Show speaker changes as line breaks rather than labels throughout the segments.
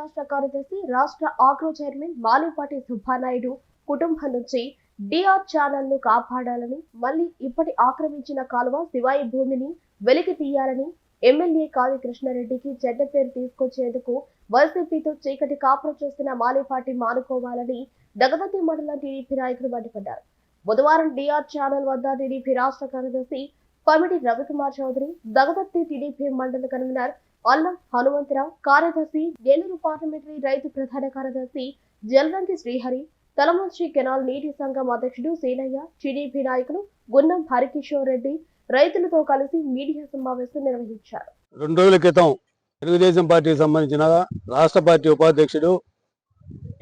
రాష్ట్ర కార్యదర్శి రాష్ట్ర ఆగ్రో చైర్మన్ మాలిపాటి సుబ్బానాయుడు కుటుంబం నుంచి డిఆర్ ఛానల్ను కాపాడాలని మళ్ళీ ఇప్పటి ఆక్రమించిన కాలువ శివాయి భూమిని వెలికి తీయాలని ఎమ్మెల్యే కావి కృష్ణారెడ్డికి చెడ్డ పేరు తీసుకొచ్చేందుకు వైసీపీతో చీకటి కాపురం చేస్తున్న మాలిపాటి మానుకోవాలని దగదతి మండలం టీడీపీ నాయకులు మండిపడ్డారు. బుధవారం డిఆర్ ఛానల్ వద్ద టీడీపీ రాష్ట్ర కార్యదర్శి పమిడి రవికుమార్ చౌదరి దగదత్తి టీడీపీ మండల కన్వీనర్ అల్లం హనుమంతరావు కార్యదర్శి ఏలూరు పార్లమెంటరీ రైతు ప్రధాన కార్యదర్శి జలరంగి శ్రీహరి తలమంచి కెనాల్ నీటి సంఘం అధ్యక్షుడు సీనయ్య టీడీపీ నాయకులు గున్నం హరికిషోర్ రెడ్డి రైతులతో కలిసి మీడియా సమావేశం నిర్వహించారు.
రెండు రోజుల క్రితం తెలుగుదేశం పార్టీకి సంబంధించిన రాష్ట్ర పార్టీ ఉపాధ్యక్షుడు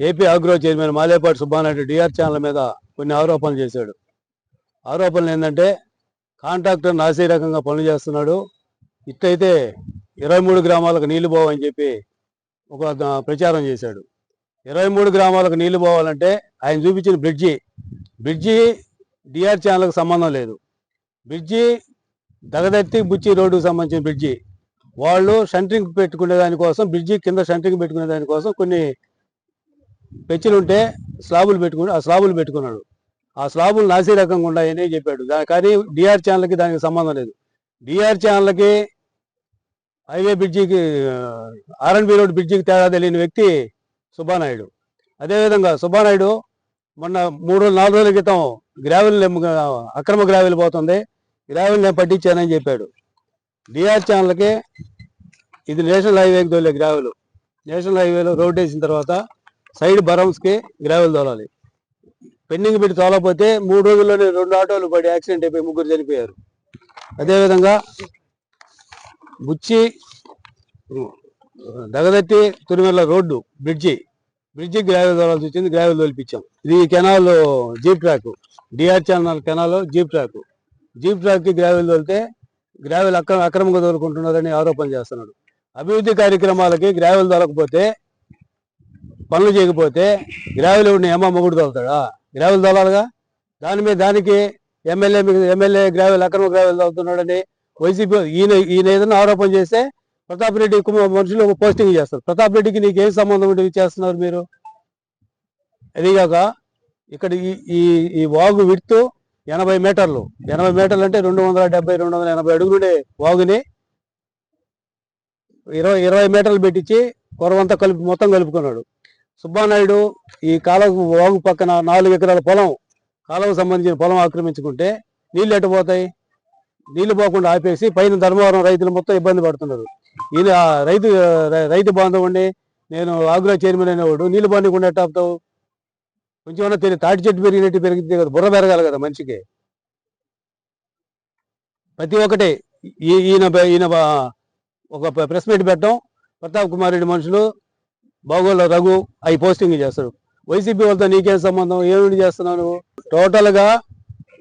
AP agro chairman Malepati Subbanaidu DR channel మీద కొన్ని ఆరోపణలు చేశాడు. ఆరోపణలు ఏంటంటే కాంట్రాక్టర్ నాసీ రకంగా పనులు చేస్తున్నాడు. ఇట్లయితే ఇరవై మూడు గ్రామాలకు నీళ్ళు పోవని చెప్పి ఒక ప్రచారం చేశాడు. ఇరవై మూడు గ్రామాలకు నీళ్ళు పోవాలంటే ఆయన చూపించిన బ్రిడ్జి బ్రిడ్జి డిఆర్ ఛానల్కి సంబంధం లేదు. బ్రిడ్జి దగదత్తి బుచ్చి రోడ్డుకు సంబంధించిన బ్రిడ్జి. వాళ్ళు సెంట్రింగ్ పెట్టుకునే దానికోసం బ్రిడ్జి కింద సెంట్రింగ్ పెట్టుకునే దానికోసం కొన్ని పెచ్చులు ఉంటే స్లాబులు పెట్టుకుని ఆ స్లాబులు పెట్టుకున్నాడు. ఆ స్లాబులు నాసీ రకంగా ఉన్నాయని చెప్పాడు. దాని కానీ డిఆర్ ఛానల్కి దానికి సంబంధం లేదు. డిఆర్ ఛానల్కి హైవే బ్రిడ్జికి ఆర్ఎన్బి రోడ్ బ్రిడ్జికి తేడా తెలియని వ్యక్తి సుబ్బానాయుడు. అదేవిధంగా సుబ్బానాయుడు మొన్న మూడు రోజులు నాలుగు రోజుల క్రితం గ్రావెల్ అక్రమ గ్రావెల్ పోతుంది. గ్రావెల్ నేను పట్టించానని చెప్పాడు. డిఆర్ ఛానల్కి ఇది నేషనల్ హైవేకి తోలే గ్రావెల్. నేషనల్ హైవేలో రోడ్ వేసిన తర్వాత సైడ్ బరమ్స్కి గ్రావెల్ తోలాలి. పెండింగ్ పెట్టి తోలకపోతే మూడు రోజుల్లోనే రెండు ఆటోలు పడి యాక్సిడెంట్ అయిపోయి ముగ్గురు చనిపోయారు. అదేవిధంగా Buchi Dagadatti Turimella road bridge. Bridge gravel తోలాల్సి వచ్చింది గ్రావెల్ తోలిపించాం. ఇది canal jeep track. DR channel canal jeep track. Jeep ట్రాక్కి gravel తోలితే గ్రావెల్ అక్రమ అక్రమంగా తోలుకుంటున్నారని ఆరోపణ చేస్తున్నాడు. అభివృద్ధి కార్యక్రమాలకి గ్రావెల్ తోలకపోతే పనులు చేయకపోతే గ్రావెల్ ఎవరిని ఏమా మొగుడు తోలుతాడా? గ్రావెల్ తోలాలిగా? దాని మీద దానికి ఎమ్మెల్యే ఎమ్మెల్యే గ్రావెల్ అక్రమ గ్రావెల్ తోలుతున్నాడని వైసీపీ ఈయన ఈయన ఏదైనా ఆరోపణ చేస్తే ప్రతాప్ రెడ్డి మనుషులు పోస్టింగ్ చేస్తారు. ప్రతాప్ రెడ్డికి నీకు ఏం సంబంధం ఉంటే ఇవి చేస్తున్నారు మీరు? అదిగాక ఇక్కడ ఈ ఈ వాగు విడుతూ ఎనభై మీటర్లు. ఎనభై మీటర్లు అంటే రెండు వందల డెబ్బై రెండు వందల ఎనభై అడుగులుండే వాగుని ఇరవై ఇరవై మీటర్లు పెట్టించి కొరవంతా కలిపి మొత్తం కలుపుకున్నాడు. సుబ్బానాయుడు ఈ కాలువ వాగు పక్కన నాలుగు ఎకరాల పొలం కాలువకు సంబంధించిన పొలం ఆక్రమించుకుంటే నీళ్ళు ఎటు నీళ్ళు పోకుండా ఆపేసి పైన ధర్మవరం రైతులు మొత్తం ఇబ్బంది పడుతున్నారు. ఈయన రైతు రై- రైతు బాంధవుడిని నేను ఆగ్రో చైర్మన్ అనేవాడు నీళ్ళు పోనీకుండా ఎట్ట ఆపుతావు? కొంచెం ఏమన్నా తెలియదు తాటి చెట్టు పెరిగినట్టు పెరిగితే కదా బుర్ర పెరగాలి కదా మనిషికి. ప్రతి ఒక్కటి ఈ- ఈయన ఈయన ఒక ప్రెస్ మీట్ పెట్టడం ప్రతాప్ కుమార్ రెడ్డి మనుషులు బాగోళ్ళ రఘు అవి పోస్టింగ్ చేస్తారు. వైసీపీ వాళ్ళతో నీకేం సంబంధం? ఏమిటి చేస్తున్నావు నువ్వు? టోటల్గా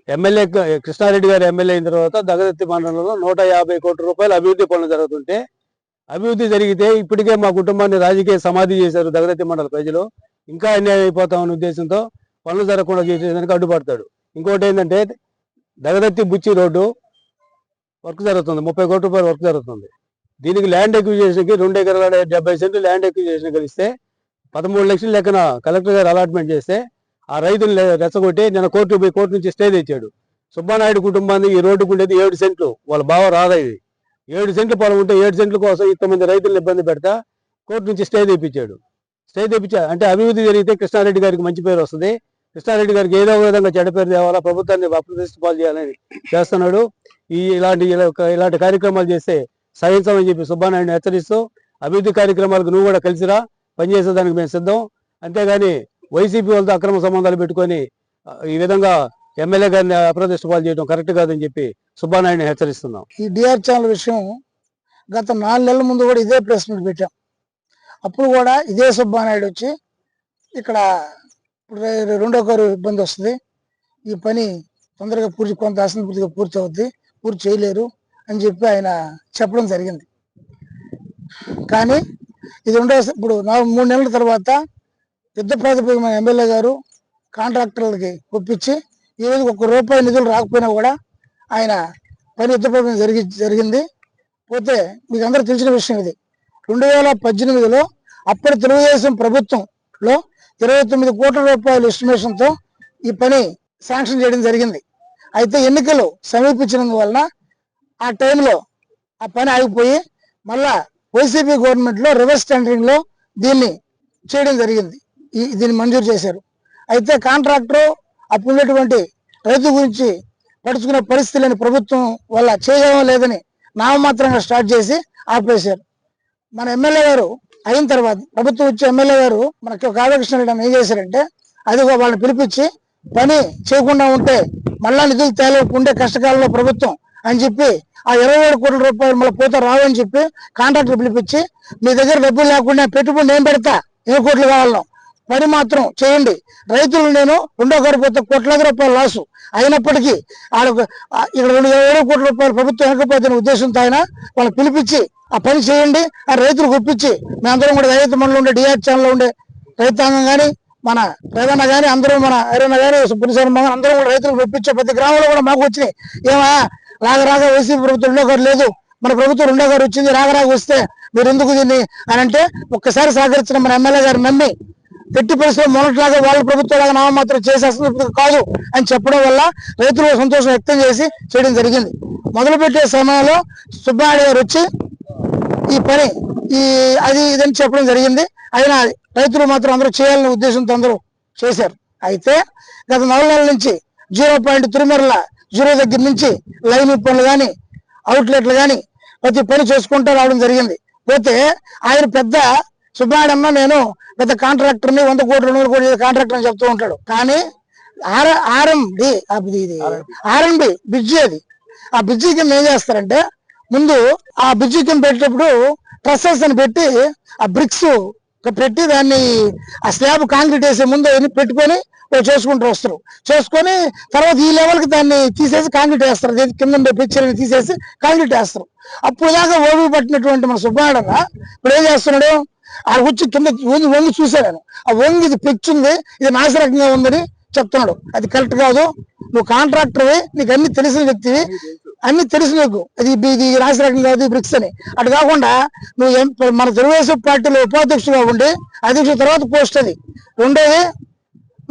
ఎమ్మెల్యే కృష్ణారెడ్డి గారు ఎమ్మెల్యే అయిన తర్వాత దగదత్తి మండలంలో నూట యాభై కోట్ల రూపాయలు అభివృద్ధి పనులు జరుగుతుంటే అభివృద్ధి జరిగితే ఇప్పటికే మా కుటుంబాన్ని రాజకీయ సమాధి చేశారు దగదత్తి మండల ప్రజలు. ఇంకా అన్యాయం అయిపోతామనే ఉద్దేశంతో పనులు జరగకుండా చేసేదానికి అడ్డుపడతాడు. ఇంకోటి ఏంటంటే దగదత్తి బుచ్చి రోడ్డు వర్క్ జరుగుతుంది. ముప్పై కోట్ల రూపాయలు వర్క్ జరుగుతుంది. దీనికి ల్యాండ్ ఎక్విజేషన్కి రెండు ఎకరాల డెబ్బై సెంట్లు ల్యాండ్ ఎక్విజేషన్ కలిస్తే పదమూడు లక్షల లెక్కన కలెక్టర్ గారు అలాట్మెంట్ చేస్తే ఆ రైతులు రెచ్చగొట్టి నిన్న కోర్టు పోయి కోర్టు నుంచి స్టే తెచ్చాడు. సుబ్బానాయుడు కుటుంబాన్ని ఈ రోడ్డుకు ఉండేది ఏడు సెంట్లు. వాళ్ళ బావ రాదా ఇది. ఏడు సెంట్లు పొలం ఉంటే ఏడు సెంట్ల కోసం ఇంతమంది రైతులను ఇబ్బంది పెడతా కోర్టు నుంచి స్టే తెప్పించాడు. స్టే తెప్పించా అంటే అభివృద్ధి జరిగితే కృష్ణారెడ్డి గారికి మంచి పేరు వస్తుంది. కృష్ణారెడ్డి గారికి ఏదో ఒక విధంగా చెడ్డ పేరు తేవాలా? ప్రభుత్వాన్ని అప్రదిష్ట పాలు చేయాలని చేస్తున్నాడు. ఈ ఇలాంటి ఇలా- ఇలాంటి కార్యక్రమాలు చేస్తే సహించమని చెప్పి సుబ్బానాయుడిని హెచ్చరిస్తూ అభివృద్ధి కార్యక్రమాలకు నువ్వు కూడా కలిసిరా పనిచేసేదానికి మేము సిద్ధం. అంతేగాని వైసీపీ వాళ్ళతో అక్రమ సంబంధాలు పెట్టుకొని ఈ విధంగా ఎమ్మెల్యే గారిని అప్రదిష్ట పాలు చేయడం కరెక్ట్ కాదని చెప్పి సుబ్బానాయుడిని హెచ్చరిస్తున్నాం.
ఈ డిఆర్ ఛానల్ విషయం గత నాలుగు నెలల ముందు కూడా ఇదే ప్రెస్ మీట్ పెట్టాం. అప్పుడు కూడా ఇదే సుబ్బానాయుడు వచ్చి ఇక్కడ ఇప్పుడు రెండో కారు ఇబ్బంది వస్తుంది. ఈ పని తొందరగా పూర్తి కొంత అసంపూర్తిగా పూర్తి అవుద్ది పూర్తి చేయలేరు అని చెప్పి ఆయన చెప్పడం జరిగింది. కానీ ఇది రెండో ఇప్పుడు నాలుగు మూడు నెలల తర్వాత యుద్ధ ప్రాతిపదికమైన ఎమ్మెల్యే గారు కాంట్రాక్టర్లకి ఒప్పించి ఈరోజు ఒక్క రూపాయి నిధులు రాకపోయినా కూడా ఆయన పని యుద్ధ ప్రాతిపదికం జరిగి జరిగింది. పోతే మీకు అందరూ తెలిసిన విషయం ఇది. రెండు వేల పద్దెనిమిదిలో అప్పటి తెలుగుదేశం ప్రభుత్వంలో ఇరవై తొమ్మిది కోట్ల రూపాయల ఎస్టిమేషన్తో ఈ పని శాంక్షన్ చేయడం జరిగింది. అయితే ఎన్నికలు సమీపించినందువలన ఆ టైంలో ఆ పని ఆగిపోయి మళ్ళా వైసీపీ గవర్నమెంట్లో రివర్స్ టెండరింగ్లో దీన్ని చేయడం జరిగింది. దీన్ని మంజూరు చేశారు. అయితే కాంట్రాక్టర్ అప్పుడు ఉన్నటువంటి రైతు గురించి పడుచుకునే పరిస్థితి లేని ప్రభుత్వం వల్ల చేయడం లేదని నామమాత్రంగా స్టార్ట్ చేసి ఆపేశారు. మన ఎమ్మెల్యే గారు అయిన తర్వాత ప్రభుత్వం వచ్చే ఎమ్మెల్యే గారు మనకి రాధాకృష్ణ రెడ్డి ఏం చేశారంటే అదిగో వాళ్ళని పిలిపించి పని చేయకుండా ఉంటే మళ్ళా నిధులు తేలకుండే కష్టకాలంలో ప్రభుత్వం అని చెప్పి ఆ ఇరవై ఏడు కోట్ల రూపాయలు మళ్ళీ పోతే రావని చెప్పి కాంట్రాక్టర్ పిలిపించి మీ దగ్గర డబ్బులు లేకుండా పెట్టుబడి నేను పెడతా ఏ కోట్లు కావాలను పని మాత్రం చేయండి. రైతులు నేను రెండో గారు పోతే కోట్లాది రూపాయలు లాసు. అయినప్పటికీ ఆడ ఇక్కడ రెండు ఏడు కోట్ల రూపాయలు ప్రభుత్వం వెనకపోతే ఉద్దేశంతో ఆయన వాళ్ళు పిలిపించి ఆ పని చేయండి ఆ రైతులకు ఒప్పించి మేమందరం కూడా రైతు మనలో ఉండే డిఆర్ ఛానల్లో ఉండే రైతాంగం కానీ మన రేవన్న కానీ అందరూ మన ఐరన్న కానీ పులిశర్మ కానీ అందరూ కూడా రైతులకు ఒప్పించే ప్రతి గ్రామంలో కూడా మాకు వచ్చినాయి. ఏమా? రాగ రాగ వైసీపీ ప్రభుత్వం రెండో గారు లేదు. మన ప్రభుత్వం రెండో గారు వచ్చింది. రాగ రాగ వస్తే మీరు ఎందుకు దీన్ని అని అంటే ఒక్కసారి సహకరించిన మన ఎమ్మెల్యే గారు నమ్మి పెట్టి పరిస్థితులు మొన్నట్లాగా వాళ్ళ ప్రభుత్వం నామమాత్రం చేసేస్తుంది. కాదు అని చెప్పడం వల్ల రైతులు సంతోషం వ్యక్తం చేసి చేయడం జరిగింది. మొదలు పెట్టే సమయంలో సుబ్బారెడ్డి గారు వచ్చి ఈ పని ఈ అది ఇదని చెప్పడం జరిగింది. అయినా రైతులు మాత్రం అందరూ చేయాలనే ఉద్దేశంతో అందరూ చేశారు. అయితే గత నాలుగు నెలల నుంచి జీరో పాయింట్ తిరుమల జీరో దగ్గర నుంచి లైన్ పనులు కానీ అవుట్లెట్లు కానీ ప్రతి పని చేసుకుంటూ రావడం జరిగింది. పోతే ఆయన పెద్ద సుబ్బాడమ్మ నేను పెద్ద కాంట్రాక్టర్ని వంద కోట్లు రెండు వందల కోట్లు కాంట్రాక్టర్ అని చెప్తూ ఉంటాడు. కానీ ఆర్ ఆర్ఎండి ఇది ఆర్ఎండి బ్రిడ్జి అది. ఆ బ్రిడ్జి కింద ఏం చేస్తారంటే ముందు ఆ బ్రిడ్జి కింద పెట్టేటప్పుడు ట్రస్సెస్ అని పెట్టి ఆ బ్రిక్స్ పెట్టి దాన్ని ఆ స్లాబ్ కాంక్రీట్ వేసే ముందు అవన్నీ పెట్టుకొని చేసుకుంటూ వస్తారు. చేసుకొని తర్వాత ఈ లెవెల్కి దాన్ని తీసేసి కాంక్రీట్ వేస్తారు. కింద ఉండే పిక్చర్ తీసేసి కాంక్రీట్ వేస్తారు. అప్పుడు దాకా ఓవి పట్టినటువంటి మన సుబ్బాడన్న ఇప్పుడు ఏం చేస్తున్నాడు? ఆ వచ్చి కింద వంగి వంగి చూశాడు ఆ వంగి ఇది పిచ్ ఉంది ఇది నాశరకంగా ఉందని చెప్తున్నాడు. అది కరెక్ట్ కాదు. నువ్వు కాంట్రాక్టర్వి నీకు అన్ని తెలిసిన వ్యక్తివి. అన్ని తెలుసు నీకు. అది ఇది- ఇది రాజరకం కాదు బ్రిక్స్ అని. అటు కాకుండా నువ్వు ఎం- మన తెలుగుదేశం పార్టీలో ఉపాధ్యక్షుడుగా ఉండి అధ్యక్షుల తర్వాత పోస్ట్ అది. రెండోది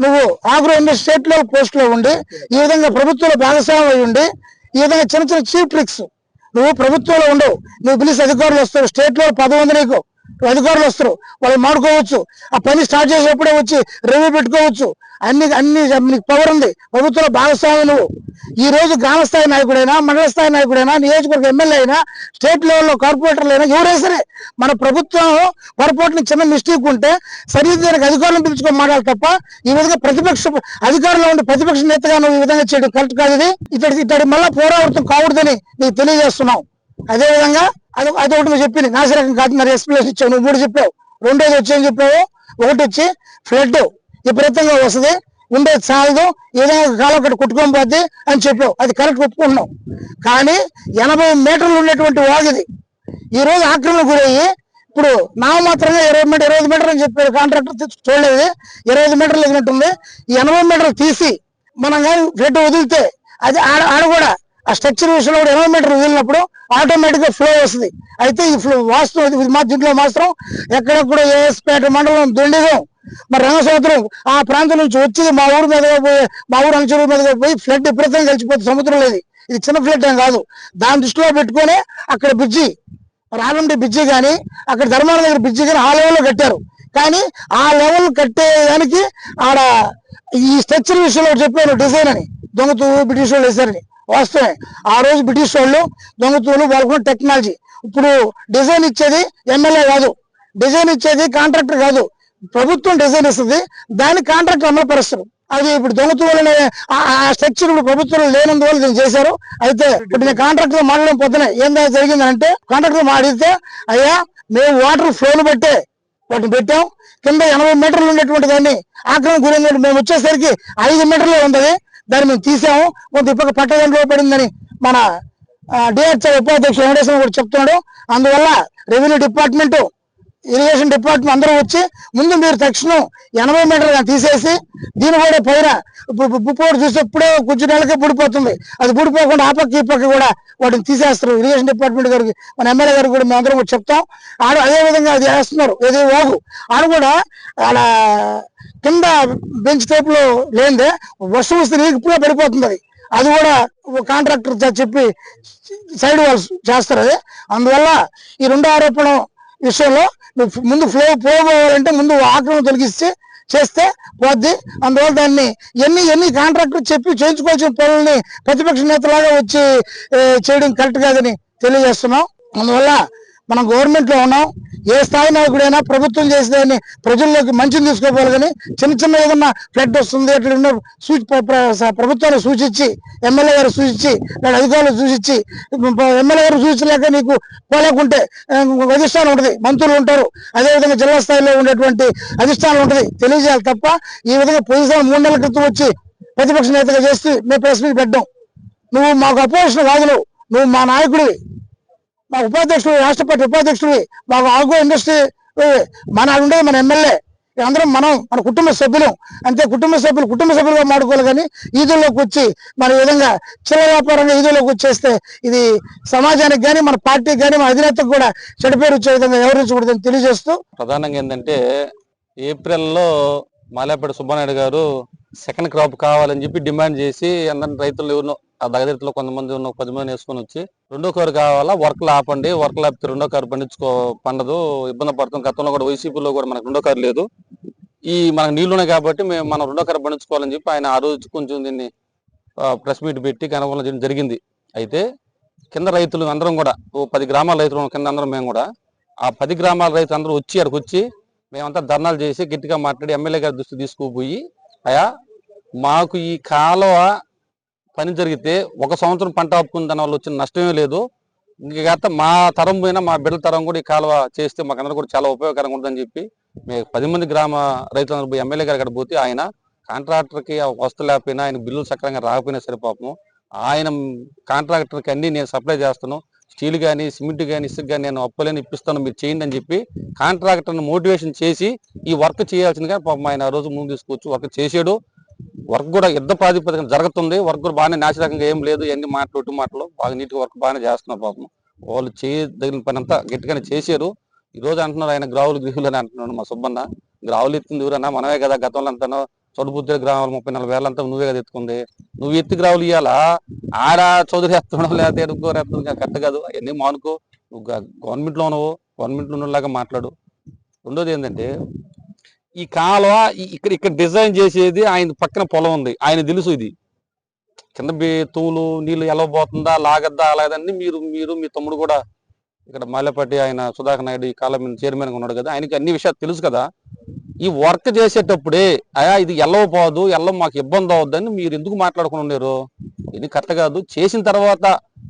నువ్వు ఆగ్రో ఇండస్ట్రీ స్టేట్ లెవెల్ పోస్ట్లో ఉండి ఈ విధంగా ప్రభుత్వంలో భాగస్వామ్యం అయి ఉండి ఈ విధంగా చిన్న చిన్న చీప్ ట్రిక్స్ నువ్వు ప్రభుత్వంలో ఉండవు. నువ్వు పిలిచి అధికారులు వస్తారు. స్టేట్లో పదవి ఉంది నీకు. అధికారులు వస్తారు. వాళ్ళు మాడుకోవచ్చు. ఆ పని స్టార్ట్ చేసేప్పుడే వచ్చి రివ్యూ పెట్టుకోవచ్చు. అన్ని అన్ని నీకు పవర్ ఉంది. ప్రభుత్వంలో భాగస్వామి నువ్వు. ఈ రోజు గ్రామ స్థాయి నాయకుడైనా మండల స్థాయి నాయకుడైనా నియోజకవర్గ ఎమ్మెల్యే అయినా స్టేట్ లెవెల్లో కార్పొరేటర్లు అయినా ఎవరైనా సరే మన ప్రభుత్వం పొరపాటున చిన్న మిస్టేక్ ఉంటే సరిదిద్దరికి అధికారులను పిలుచుకొని మాట్లాడాలి తప్ప ఈ విధంగా ప్రతిపక్ష అధికారంలో ఉండే ప్రతిపక్ష నేతగా నువ్వు ఈ విధంగా చేయడం కరెక్ట్ కాదు ఇది. ఇతడి ఇతడి మళ్ళా పోరావృతం కాకూడదని నీకు తెలియజేస్తున్నాం. అదే విధంగా అది అదొకటి నువ్వు చెప్పింది. నాశరకం కాదు మరి ఎక్స్ప్లెనేషన్ ఇచ్చావు. నువ్వు మూడు చెప్పావు. రెండోది వచ్చాయని చెప్పావు? ఒకటి వచ్చి ఫ్లడ్ విపరీతంగా వస్తుంది. ఉండేది చాలదు. ఏదైనా ఒక కాలం ఒకటి కొట్టుకొని పోద్ది అని చెప్పావు. అది కరెక్ట్ ఒప్పుకున్నావు. కానీ ఎనభై మీటర్లు ఉండేటువంటి వాగిది ఈ రోజు ఆక్రమణ గురయ్యి ఇప్పుడు మాత్రమే ఇరవై మీటర్ ఇరవై మీటర్ మీటర్లు అని చెప్పారు కాంట్రాక్టర్ చూడలేదు. ఇరవై మీటర్లు ఎగినట్టుంది. ఈ ఎనభై మీటర్లు తీసి మనం కానీ ఫ్లడ్ వదిలితే అది ఆడ ఆడ కూడా ఆ స్ట్రక్చర్ విషయంలో కూడా ఎనభై వదిలినప్పుడు ఆటోమేటిక్గా ఫ్లో వస్తుంది. అయితే ఈ ఫ్లో వాస్తు ఇది మా దీంట్లో మాత్రం ఎక్కడెక్కడ ఏఎస్పేట మండలం దొండిగం మరి రంగసముద్రం ఆ ప్రాంతం నుంచి వచ్చి మా ఊరు మీదగా పోయి మా ఊరు అంచుల మీదగా పోయి ఫ్లడ్ విపరీతంగా కలిసిపోతుంది సముద్రం లేదు. ఇది చిన్న ఫ్లడ్ ఏం కాదు. దాని దృష్టిలో పెట్టుకొని అక్కడ బ్రిడ్జి రానుండి బ్రిడ్జి కానీ అక్కడ ధర్మాల దగ్గర బ్రిడ్జి కానీ ఆ లెవెల్లో కట్టారు. కానీ ఆ లెవెల్ కట్టేదానికి ఆడ ఈ స్ట్రక్చర్ విషయంలో చెప్పాను డిజైన్ అని. దొంగతూ బ్రిటిష్ వాళ్ళు వేశారని. వస్తాయి ఆ రోజు బ్రిటిష్ వాళ్ళు దొంగతూలు వాళ్ళకున్న టెక్నాలజీ. ఇప్పుడు డిజైన్ ఇచ్చేది ఎమ్మెల్యే కాదు. డిజైన్ ఇచ్చేది కాంట్రాక్టర్ కాదు. ప్రభుత్వం డిజైన్ ఇస్తుంది. దాన్ని కాంట్రాక్టర్ అమలుపరుస్తారు. అది ఇప్పుడు దొంగతూలనే ఆ స్ట్రక్చర్ ఇప్పుడు ప్రభుత్వం లేనందువల్ల దీన్ని చేశారు. అయితే ఇప్పుడు నేను కాంట్రాక్టర్ మాట్లాడడం పొద్దునే ఏందా జరిగిందంటే కాంట్రాక్టర్ మాడితే అయ్యా మేము వాటర్ ఫ్లోను బట్టే వాటిని పెట్టాం. కింద ఎనభై మీటర్లు ఉండేటువంటి దాన్ని ఆక్రమణ గురైనటువంటి మేము వచ్చేసరికి ఐదు మీటర్లు ఉండదు దాన్ని మేము తీసాము. కొంత ఇప్పటికి పట్టదండలో పడిందని మన డిహెచ్ఆర్ ఉపాధ్యక్షుడు వెంకటేశ్వర కూడా చెప్తున్నాడు. అందువల్ల రెవెన్యూ డిపార్ట్మెంట్ ఇరిగేషన్ డిపార్ట్మెంట్ అందరూ వచ్చి ముందు మీరు తక్షణం ఎనభై మీటర్లు తీసేసి దీని కూడా పైన బుప్పోడు చూస్తే ఇప్పుడే కొంచెం నెలకే పుడిపోతుంది అది పుడిపోకుండా ఆ పక్క ఈ పక్క కూడా వాటిని తీసేస్తారు. ఇరిగేషన్ డిపార్ట్మెంట్ గారికి మన ఎమ్మెల్యే గారికి కూడా మేము అందరం కూడా చెప్తాం. ఆడ అదే విధంగా అది వేస్తున్నారు. ఏదో వాగు. ఆడ కూడా ఆడ కింద బెంచ్ టైప్లో లేనిదే వర్షం వస్తే నీకు ఇప్పుడే పడిపోతుంది అది. అది కూడా కాంట్రాక్టర్ చెప్పి సైడ్ వాళ్ళు చేస్తారు అది. అందువల్ల ఈ రెండు ఆరోపణ విషయంలో ముందు ఫ్లో ఫ్లో పోవాలంటే ముందు ఆక్రమణ తొలగిస్తే చేస్తే పోద్ది అందువల్ల దాన్ని ఎన్ని ఎన్ని కాంట్రాక్టర్ చెప్పి చేయించుకోవాల్సిన పనుల్ని ప్రతిపక్ష నేతలాగా వచ్చి చేయడం కరెక్ట్ కాదని తెలియజేస్తున్నాం. అందువల్ల మనం గవర్నమెంట్లో ఉన్నాం. ఏ స్థాయి నాయకుడైనా ప్రభుత్వం చేసేదాన్ని ప్రజల్లోకి మంచిని తీసుకోవాలి కానీ చిన్న చిన్న ఏదన్నా ఫ్లడ్ వస్తుంది అట్లా సూచి ప్రభుత్వాన్ని సూచించి ఎమ్మెల్యే గారు సూచించి లేదా అధికారులు సూచించి ఎమ్మెల్యే గారు సూచించలేక నీకు పోలేకుంటే అధిష్టానం ఉంటుంది మంత్రులు ఉంటారు. అదేవిధంగా జిల్లా స్థాయిలో ఉండేటువంటి అధిష్టానం ఉంటుంది. తెలియజేయాలి తప్ప ఈ విధంగా పోయిన మూడు నెలల క్రితం వచ్చి ప్రతిపక్ష నేతగా చేస్తూ మేము ప్రెస్ మీట్ పెట్టాం నువ్వు మాకు అపోజిషన్ వాదులు నువ్వు మా నాయకుడివి. మా ఉపాధ్యక్షుడు రాష్ట్ర పార్టీ ఉపాధ్యక్షుడివి మా ఆగో ఇండస్ట్రీ మన ఉండేది మన ఎమ్మెల్యే. అందరం మనం మన కుటుంబ సభ్యులు. అంతే కుటుంబ సభ్యులు కుటుంబ సభ్యులుగా మాడుకోవాలి కానీ ఈదుల్లోకి వచ్చి మన విధంగా చిల్ల వ్యాపారంగా ఈదుల్లోకి వచ్చేస్తే ఇది సమాజానికి కానీ మన పార్టీకి కానీ మన అధినేతకు కూడా చెడిపేరు వచ్చే విధంగా వివరించకూడదని తెలియజేస్తూ
ప్రధానంగా ఏంటంటే ఏప్రిల్లో మాలేపేట సుబ్బానాయుడు గారు సెకండ్ క్రాప్ కావాలని చెప్పి డిమాండ్ చేసి అందరిని రైతులు ఎవరినో ఆ దగ్గరలో కొంతమంది ఉన్న పది మంది వేసుకొని వచ్చి రెండో కారు కావాలా? వర్క్లు ఆపండి వర్క్లు ఆపితే రెండో కారు పండించుకో పండదు ఇబ్బంది పడుతుంది గతంలో కూడా వైసీపీలో కూడా మనకు రెండో కారు లేదు. ఈ మనకు నీళ్ళున్నాయి కాబట్టి మేము మనం రెండో కారు పండించుకోవాలని చెప్పి ఆయన ఆ రోజు కొంచెం దీన్ని ప్రెస్ మీట్ పెట్టి కనుగొనడం చేయడం జరిగింది. అయితే కింద రైతులు అందరం కూడా ఓ పది గ్రామాల రైతులు కింద అందరం మేము కూడా ఆ పది గ్రామాల రైతులు అందరూ వచ్చి అక్కడికి వచ్చి మేమంతా ధర్నాలు చేసి గట్టిగా మాట్లాడి ఎమ్మెల్యే గారి దృష్టి తీసుకుపోయి అయా మాకు ఈ కాలువ పని జరిగితే ఒక సంవత్సరం పంట ఆపుకున్న దాని వల్ల వచ్చిన నష్టమే లేదు. ఇంకా మా తరం పోయినా మా బిడ్డల తరం కూడా ఈ కాలువ చేస్తే మాకందరూ కూడా చాలా ఉపయోగకరంగా ఉంటుందని చెప్పి మేము పది మంది గ్రామ రైతులందరూ పోయి ఎమ్మెల్యే గారి అక్కడ పోతే ఆయన కాంట్రాక్టర్కి వస్తువు లేకపోయినా ఆయన బిల్లులు సక్రమంగా రాకపోయినా సరే పాపము ఆయన కాంట్రాక్టర్కి అన్ని నేను సప్లై చేస్తాను. స్టీల్ కానీ సిమెంట్ కానీ ఇసుక కానీ నేను అప్పులేని ఇప్పిస్తాను మీరు చేయండి అని చెప్పి కాంట్రాక్టర్ని మోటివేషన్ చేసి ఈ వర్క్ చేయాల్సిందిగా పాపం ఆయన ఆ రోజు ముందు తీసుకొచ్చి వర్క్ చేసాడు వర్క్ కూడా యుద్ధ ప్రాతిపదికన జరుగుతుంది. వర్క్ కూడా బాగానే నాశరకంగా ఏం లేదు. ఎన్ని మాటలు ఇటు మాటలు. బాగా నీట్గా వర్క్ బాగానే చేస్తున్నారు పాపం. వాళ్ళు చేయదగిన పని అంతా గట్టిగానే చేశారు. ఈ రోజు అంటున్నారు ఆయన గ్రావులు గ్రీహులు అని అంటున్నాడు మా సుబ్బన్న. గ్రావులు ఎత్తింది ఎవరన్నా? మనమే కదా గతంలో అంతా చొడుబుద్ది గ్రామాలు ముప్పై నలభై వేలంతా నువ్వే కదా ఎత్తుకుంది. నువ్వు ఎత్తి గ్రావులు ఇవ్వాలా ఆడ చౌదరి ఎత్తడం లేకపోతే ఎడుకోరు ఎత్తడం కరెక్ట్ కాదు. అవన్నీ మానుకో. నువ్వు గవర్నమెంట్లో ఉన్నావు. గవర్నమెంట్లో ఉన్నలాగా మాట్లాడు. రెండోది ఏంటంటే ఈ కాలువ ఇక్కడ ఇక్కడ డిజైన్ చేసేది ఆయన పక్కన పొలం ఉంది. ఆయన తెలుసు ఇది. కింద బే- తూలు నీళ్ళు ఎలా పోతుందా లాగద్దా అలాగదని మీరు మీరు మీ తమ్ముడు కూడా ఇక్కడ మాలేపట్టి ఆయన సుధాకర్ నాయుడు ఈ కాలం చైర్మన్గా చైర్మన్ ఉన్నాడు కదా ఆయనకి అన్ని విషయాలు తెలుసు కదా. ఈ వర్క్ చేసేటప్పుడే అయా ఇది ఎల్లవపోదు ఎల్లవ మాకు ఇబ్బంది అవుద్దని మీరు ఎందుకు మాట్లాడుకుని ఉన్నారు? ఇది కరెక్ట్ కాదు. చేసిన తర్వాత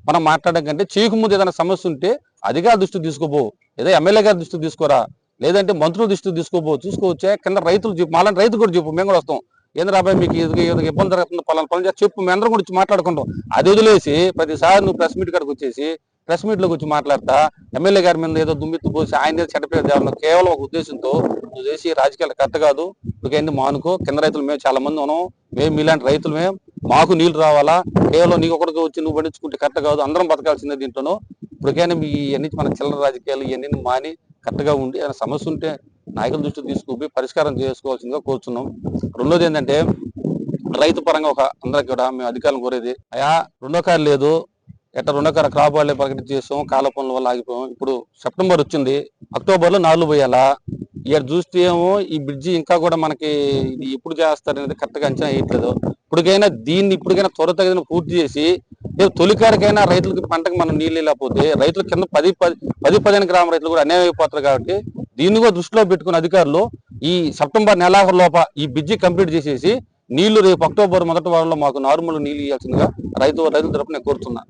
మనం మాట్లాడడం కంటే చేయకముందు ఏదైనా సమస్య ఉంటే అధికార దృష్టికి తీసుకోబో ఏదో ఎమ్మెల్యే గారి దృష్టికి తీసుకోరా. లేదంటే మంత్రుల దృష్టి తీసుకోపో చూసుకోవచ్చే కింద రైతులు చెప్పు మాలాంటి రైతు కూడా చెప్పు మేము కూడా వస్తాం. ఏంద్ర రాబాయ్ మీకు ఇది ఇబ్బంది జరుగుతుంది పలానా పనులు చేసి చెప్పు మేము అందరం కూడా వచ్చి మాట్లాడుకుంటాం. అది వదిలేసి ప్రతిసారి నువ్వు ప్రెస్ మీట్ కాడికి వచ్చేసి ప్రెస్ మీట్లోకి వచ్చి మాట్లాడతా. ఎమ్మెల్యే గారి మీద ఏదో దుమ్మెత్తు పోసి ఆయన మీద కేవలం ఒక ఉద్దేశంతో నువ్వు చేసి రాజకీయాలు కరెక్ట్ కాదు. నువ్వేంది మానుకో కింద రైతులు మేము చాలా మంది ఉన్నాం. మేము మీలాంటి రైతులు మేము మాకు నీళ్ళు రావాలా? కేవలం నీకు ఒకరికి వచ్చి నువ్వు పండించుకుంటే కరెక్ట్ కాదు. అందరం బతకాల్సిందే దీంట్లోనూ. ఇప్పటికైనా మీ ఇవన్నీ మన చిల్లర రాజకీయాలు ఇవన్నీ మాని కరెక్ట్గా ఉండి ఏదైనా సమస్య ఉంటే నాయకుల దృష్టి తీసుకుపోయి పరిష్కారం చేసుకోవాల్సిందిగా కోరుతున్నాం రెండోది ఏంటంటే రైతు పరంగా ఒక అందరికి కూడా మేము అధికారులు కోరేది అయా రెండో కారు లేదు ఎట్ట రెండో కారు క్రాప్ వాళ్ళే ప్రకటించి చేసాం కాల పనుల వల్ల ఆగిపోయాం ఇప్పుడు సెప్టెంబర్ వచ్చింది అక్టోబర్లో నాలుగు పోయాలా? ఇక్కడ చూస్తే ఏమో ఈ బ్రిడ్జి ఇంకా కూడా మనకి ఇది ఎప్పుడు చేస్తారు అనేది అంచనా వేయట్లేదు. ఇప్పటికైనా దీన్ని ఇప్పటికైనా త్వరతగిన పూర్తి చేసి రేపు తొలికారికైనా రైతులకు పంటకు మనం నీళ్ళు లేకపోతే రైతుల కింద పది పది పది పదిహేను గ్రామ రైతులు కూడా అన్యాయం అయిపోతారు కాబట్టి దీన్ని కూడా దృష్టిలో పెట్టుకున్న అధికారులు ఈ సెప్టెంబర్ నెలాఖరు లోప ఈ బ్రిడ్జి కంప్లీట్ చేసేసి నీళ్ళు రేపు అక్టోబర్ మొదటి వారంలో మాకు నార్మల్ నీళ్ళు ఇవ్వాల్సిందిగా రైతు రైతుల తరపున నేను కోరుతున్నా